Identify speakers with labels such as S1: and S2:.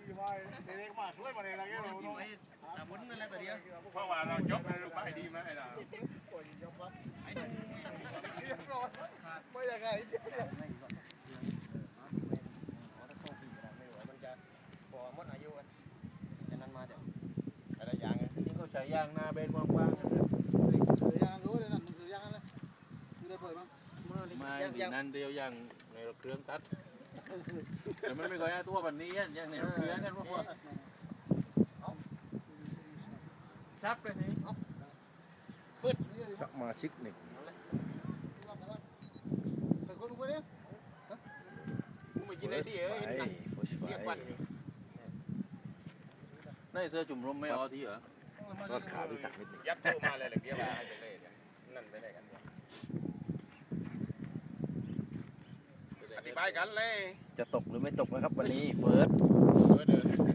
S1: ดีไว้เด็กมาช่วยมาเลยนะแกเรา
S2: กินไว้ตาบุญนั่นแหละตัวเดียว
S3: เพราะว่าเรายกให้ลูกไปดีไหมล่ะ
S2: ไอ้นั่น
S1: ไม่ได้ไง
S2: มันจะพอหมดอายุกันจะนั้นมาเดี๋ยว
S3: อะไรอย่างเงี้ย
S2: นี่เขาใช้ยางนาเบนกว้างๆนะ
S1: ยังรู้เลยนั่นยังนั่นเลยดูได้เปิดมั้ง
S2: มาดีนั่นเดียวยังในเครื่องตัดแต่ มันไม่เคยเอาตัวแบบนี้ยังในเครื่องกันพวกพวกซับไปนี่
S3: สมาชิกหนึ่ง
S1: แต่คนรู้ไหมเนี่ย
S2: มึงไปกินได้ที่เอ้ยนั่งเรียกวันอยู่นั่นเสื้อจุ่มลมไม่เอาที่เหรอ
S3: รถขาพี่ตักนิดนึง
S4: ยัดตู้มาเลยเหล็กเดียวให้ไปเลย ไปกันเลย
S3: จะตกหรือไม่ตกนะครับวันนี้เฟิร์สเฟิร์สเ